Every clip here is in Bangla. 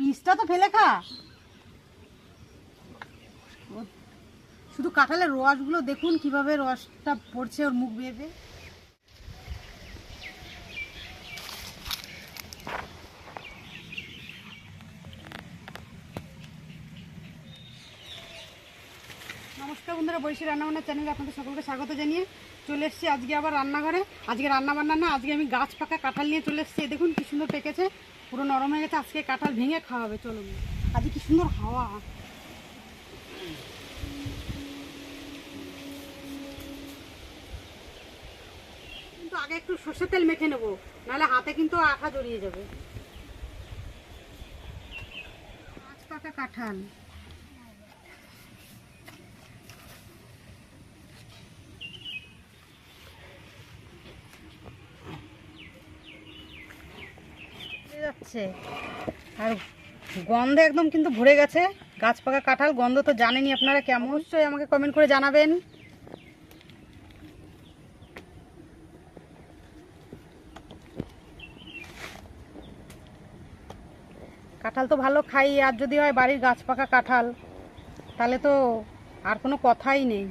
বীজটা তো ফেলে খা। শুধু কাঁঠালের রসগুলো দেখুন কীভাবে রসটা পড়ছে ওর মুখ বেয়ে। নমস্কার বন্ধুরা, বৈশী রান্নাবান্নার চ্যানেলে আপনাদের সকলকে স্বাগত জানিয়ে চলে এসেছি আজকে আবার রান্নাঘরে। আজকে রান্না বান্না না, আজকে আমি গাছ পাকা কাঁঠাল নিয়ে চলে এসেছি। দেখুন কি সুন্দর পেকেছে, পুরো নরম হয়ে গেছে। আজকে কাঁঠাল ভেঙে খাওয়া হবে চলুন আজকে কি সুন্দর হাওয়া। কিন্তু আগে একটু সর্ষের তেল মেখে নেব, নাহলে হাতে কিন্তু আঠা জড়িয়ে যাবে। গাছ পাকা কাঁঠাল হয়ে যাচ্ছে আর গন্ধে একদম কিন্তু ভরে গেছে। গাছ পাকা কাঁঠাল, গন্ধ তো জানেনই আপনারা কেমন। অবশ্যই আমাকে কমেন্ট করে জানাবেন। কাঁঠাল তো ভালো খাই, আর যদি হয় বাড়ির গাছ পাকা কাঁঠাল, তাহলে তো আর কোনো কথাই নেই।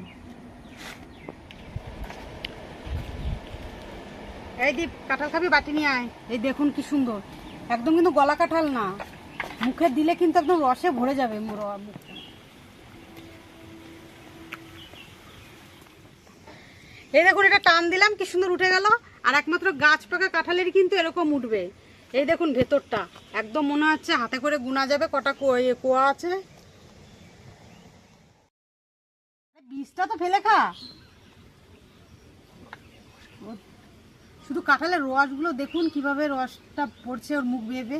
এই দীপ, কাঁঠাল খাবি? বাটি নিয়ে আয়। এই দেখুন কি সুন্দর। একদম কিন্তু গলা কাঁঠাল না। মুখে দিলে কিন্তু একদম রসে ভরে যাবে এই দেখুন, এটা টান দিলাম, কি সুন্দর উঠে গেল। আর একমাত্র গাছ পাকা কাঁঠালেরই কিন্তু এরকম উঠবে। এই দেখুন ভেতরটা, একদম মনে হচ্ছে হাতে করে গুনা যাবে, কটা কোয়া আছে। বীজটা তো ফেলে খা। শুধু কাঁঠালের রসগুলো দেখুন কীভাবে রসটা পড়ছে ওর মুখ বেয়ে।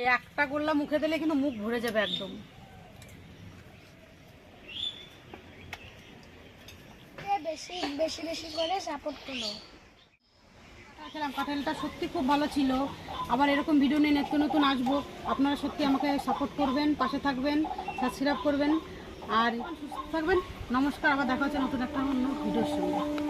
এই একটা গোল্লা মুখে দিলে কিন্তু মুখ ভরে যাবে একদম। বেশি বেশি বেশি করে সাপোর্ট করো। খেলাম কাঁঠালটা সত্যি খুব ভালো ছিল। আবার এরকম ভিডিও নিয়ে নিত্য নতুন আসব। আপনারা সত্যি আমাকে সাপোর্ট করবেন, পাশে থাকবেন, সাবস্ক্রাইব করবেন, আর থাকবেন। নমস্কার, আবার দেখা হচ্ছে নতুন একটা অন্য ভিডিওর সঙ্গে।